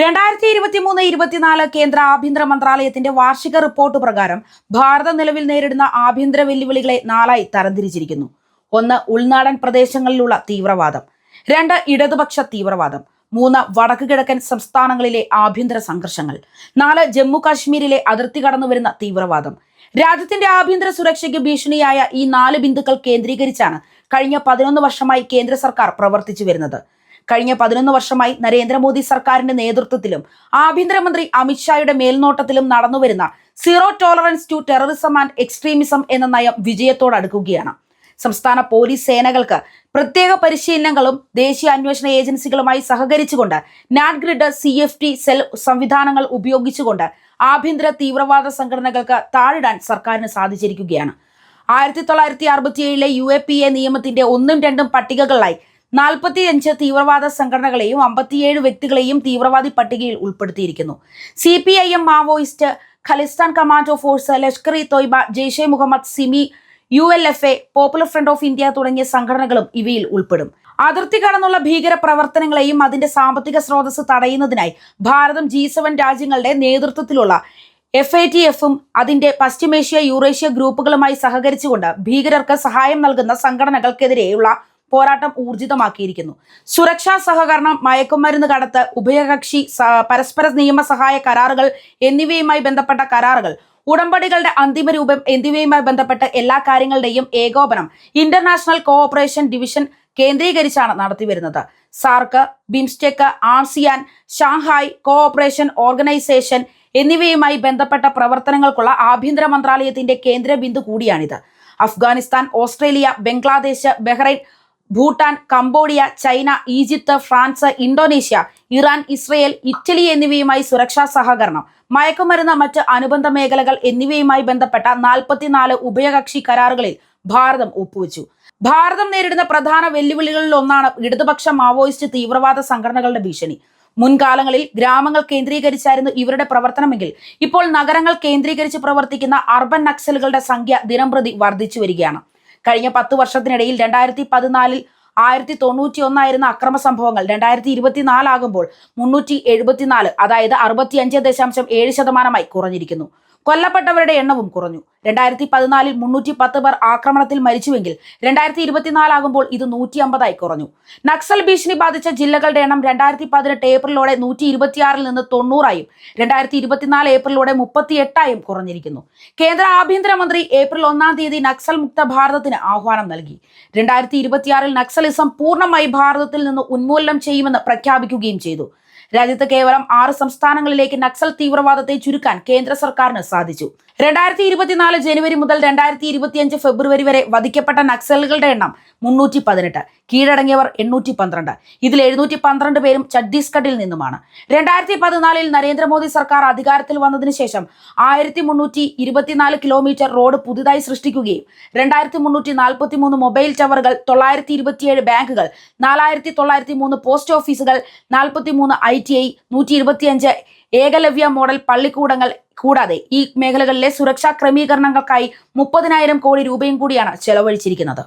രണ്ടായിരത്തി ഇരുപത്തി മൂന്ന് ഇരുപത്തിനാല് കേന്ദ്ര ആഭ്യന്തര മന്ത്രാലയത്തിന്റെ വാർഷിക റിപ്പോർട്ട് പ്രകാരം ഭാരതം നിലവിൽ നേരിടുന്ന ആഭ്യന്തര വെല്ലുവിളികളെ നാലായി തരംതിരിച്ചിരിക്കുന്നു. ഒന്ന് ഉൾനാടൻ പ്രദേശങ്ങളിലുള്ള തീവ്രവാദം. രണ്ട് ഇടതുപക്ഷ തീവ്രവാദം. മൂന്ന് വടക്ക് കിഴക്കൻ സംസ്ഥാനങ്ങളിലെ ആഭ്യന്തര സംഘർഷങ്ങൾ. നാല് ജമ്മു കാശ്മീരിലെ അതിർത്തി കടന്നുവരുന്ന തീവ്രവാദം. രാജ്യത്തിന്റെ ആഭ്യന്തര സുരക്ഷയ്ക്ക് ഭീഷണിയായ ഈ നാല് ബിന്ദുക്കൾ കേന്ദ്രീകരിച്ചാണ് കഴിഞ്ഞ പതിനൊന്ന് വർഷമായി കേന്ദ്ര സർക്കാർ പ്രവർത്തിച്ചു വരുന്നത് കഴിഞ്ഞ പതിനൊന്ന് വർഷമായി നരേന്ദ്രമോദി സർക്കാരിന്റെ നേതൃത്വത്തിലും ആഭ്യന്തരമന്ത്രി അമിത്ഷായുടെ മേൽനോട്ടത്തിലും നടന്നുവരുന്ന zero tolerance to terrorism and extremism എന്ന നയം വിജയത്തോടടുക്കുകയാണ് സംസ്ഥാന പോലീസ് സേനകൾക്ക് പ്രത്യേക പരിശീലനങ്ങളും ദേശീയ അന്വേഷണ ഏജൻസികളുമായി സഹകരിച്ചുകൊണ്ട് NATGRID grid C F T cell സംവിധാനങ്ങൾ ഉപയോഗിച്ചുകൊണ്ട് ആഭ്യന്തര തീവ്രവാദ സംഘടനകൾക്ക് താഴിടാൻ സർക്കാരിന് സാധിച്ചിരിക്കുകയാണ്. ആയിരത്തി തൊള്ളായിരത്തി അറുപത്തിയേഴിലെ യു എ പി എ നിയമത്തിന്റെ ഒന്നും രണ്ടും പട്ടികകളിലായി നാൽപ്പത്തിയഞ്ച് തീവ്രവാദ സംഘടനകളെയും അമ്പത്തിയേഴ് വ്യക്തികളെയും തീവ്രവാദി പട്ടികയിൽ ഉൾപ്പെടുത്തിയിരിക്കുന്നു. C P I M Maoist Khalistan commando force Lashkar e Taiba Jaish Mohammed SIMI U L F A popular front of India തുടങ്ങിയ സംഘടനകളും ഇവയിൽ ഉൾപ്പെടും. അതിർത്തി കടന്നുള്ള ഭീകര പ്രവർത്തനങ്ങളെയും അതിന്റെ സാമ്പത്തിക സ്രോതസ് തടയുന്നതിനായി ഭാരതം ജി സെവൻ രാജ്യങ്ങളുടെ നേതൃത്വത്തിലുള്ള എഫ് ഐ ടി എഫും അതിന്റെ പശ്ചിമേഷ്യ യൂറേഷ്യ ഗ്രൂപ്പുകളുമായി സഹകരിച്ചുകൊണ്ട് ഭീകരർക്ക് സഹായം നൽകുന്ന സംഘടനകൾക്കെതിരെയുള്ള പോരാട്ടം ഊർജിതമാക്കിയിരിക്കുന്നു. സുരക്ഷാ സഹകരണം മയക്കുമരുന്ന് കടത്ത് ഉഭയകക്ഷി പരസ്പര നിയമസഹായ കരാറുകൾ എന്നിവയുമായി ബന്ധപ്പെട്ട കരാറുകൾ ഉടമ്പടികളുടെ അന്തിമ രൂപം എന്നിവയുമായി ബന്ധപ്പെട്ട എല്ലാ കാര്യങ്ങളുടെയും ഏകോപനം ഇന്റർനാഷണൽ കോഓപ്പറേഷൻ ഡിവിഷൻ കേന്ദ്രീകരിച്ചാണ് നടത്തിവരുന്നത്. SAARC BIMSTEC ASEAN Shanghai cooperation organisation എന്നിവയുമായി ബന്ധപ്പെട്ട പ്രവർത്തനങ്ങൾക്കുള്ള ആഭ്യന്തര മന്ത്രാലയത്തിന്റെ കേന്ദ്ര ബിന്ദു കൂടിയാണിത്. Afghanistan Australia Bangladesh Bahrain Bhutan Cambodia China Egypt France Indonesia Iran Israel Italy എന്നിവയുമായി സുരക്ഷാ സഹകരണം മയക്കുമരുന്ന് മറ്റ് അനുബന്ധ മേഖലകൾ എന്നിവയുമായി ബന്ധപ്പെട്ട നാൽപ്പത്തിനാല് ഉഭയകക്ഷി കരാറുകളിൽ ഭാരതം ഒപ്പുവെച്ചു. ഭാരതം നേരിടുന്ന പ്രധാന വെല്ലുവിളികളിൽ ഒന്നാണ് ഇടതുപക്ഷ മാവോയിസ്റ്റ് തീവ്രവാദ സംഘടനകളുടെ ഭീഷണി. മുൻകാലങ്ങളിൽ ഗ്രാമങ്ങൾ കേന്ദ്രീകരിച്ചായിരുന്നു ഇവരുടെ പ്രവർത്തനമെങ്കിൽ ഇപ്പോൾ നഗരങ്ങൾ കേന്ദ്രീകരിച്ച് പ്രവർത്തിക്കുന്ന അർബൻ നക്സലുകളുടെ സംഖ്യ ദിനംപ്രതി വർദ്ധിച്ചു വരികയാണ്. കഴിഞ്ഞ പത്ത് വർഷത്തിനിടയിൽ രണ്ടായിരത്തി പതിനാലിൽ ആയിരത്തി തൊണ്ണൂറ്റി ഒന്നായിരുന്ന അക്രമ സംഭവങ്ങൾ രണ്ടായിരത്തി ഇരുപത്തിനാലാകുമ്പോൾ മുന്നൂറ്റി എഴുപത്തിനാല് അതായത് അറുപത്തിയഞ്ച് ദശാംശം ഏഴ് ശതമാനമായി കുറഞ്ഞിരിക്കുന്നു. കൊല്ലപ്പെട്ടവരുടെ എണ്ണവും കുറഞ്ഞു. രണ്ടായിരത്തി പതിനാലിൽ മുന്നൂറ്റി പത്ത് പേർ ആക്രമണത്തിൽ മരിച്ചുവെങ്കിൽ രണ്ടായിരത്തി ഇരുപത്തിനാലാകുമ്പോൾ ഇത് നൂറ്റി അമ്പതായി കുറഞ്ഞു. നക്സൽ ഭീഷണി ബാധിച്ച ജില്ലകളുടെ എണ്ണം രണ്ടായിരത്തി പതിനെട്ട് ഏപ്രിലോടെ നൂറ്റി ഇരുപത്തിയാറിൽ നിന്ന് തൊണ്ണൂറായും രണ്ടായിരത്തി ഇരുപത്തിനാല് ഏപ്രിലോടെ മുപ്പത്തിയെട്ടായും കുറഞ്ഞിരിക്കുന്നു. കേന്ദ്ര ആഭ്യന്തരമന്ത്രി ഏപ്രിൽ ഒന്നാം തീയതി നക്സൽ മുക്ത ഭാരതത്തിന് ആഹ്വാനം നൽകി. രണ്ടായിരത്തി ഇരുപത്തിയാറിൽ നക്സലിസം പൂർണമായി ഭാരതത്തിൽ നിന്ന് ഉന്മൂലനം ചെയ്യുമെന്ന് പ്രഖ്യാപിക്കുകയും ചെയ്തു. രാജ്യത്ത് കേവലം ആറ് സംസ്ഥാനങ്ങളിലേക്ക് നക്സൽ തീവ്രവാദത്തെ ചുരുക്കാൻ കേന്ദ്ര സർക്കാരിന് സാധിച്ചു. രണ്ടായിരത്തി ഇരുപത്തിനാല് ജനുവരി മുതൽ രണ്ടായിരത്തി ഇരുപത്തിയഞ്ച് ഫെബ്രുവരി വരെ വധിക്കപ്പെട്ട നക്സലുകളുടെ എണ്ണം മുന്നൂറ്റി പതിനെട്ട് കീഴടങ്ങിയവർ എണ്ണൂറ്റി പന്ത്രണ്ട് ഇതിൽ എഴുന്നൂറ്റി പന്ത്രണ്ട് പേരും ഛത്തീസ്ഗഡിൽ നിന്നുമാണ്. രണ്ടായിരത്തി പതിനാലിൽ നരേന്ദ്രമോദി സർക്കാർ അധികാരത്തിൽ വന്നതിന് ശേഷം ആയിരത്തി മുന്നൂറ്റി ഇരുപത്തിനാല് കിലോമീറ്റർ റോഡ് പുതുതായി സൃഷ്ടിക്കുകയും രണ്ടായിരത്തി മുന്നൂറ്റി നാൽപ്പത്തി മൂന്ന് മൊബൈൽ ടവറുകൾ തൊള്ളായിരത്തി ഇരുപത്തിയേഴ് ബാങ്കുകൾ നാലായിരത്തി തൊള്ളായിരത്തി മൂന്ന് പോസ്റ്റ് ഓഫീസുകൾ നാൽപ്പത്തി മൂന്ന് ഐ ടി ഐ നൂറ്റി ഇരുപത്തിയഞ്ച് ഏകലവ്യ മോഡൽ പള്ളിക്കൂടങ്ങൾ കൂടാതെ ഈ മേഖലകളിലെ സുരക്ഷാ ക്രമീകരണങ്ങൾക്കായി മുപ്പതിനായിരം കോടി രൂപയും കൂടിയാണ് ചെലവഴിച്ചിരിക്കുന്നത്.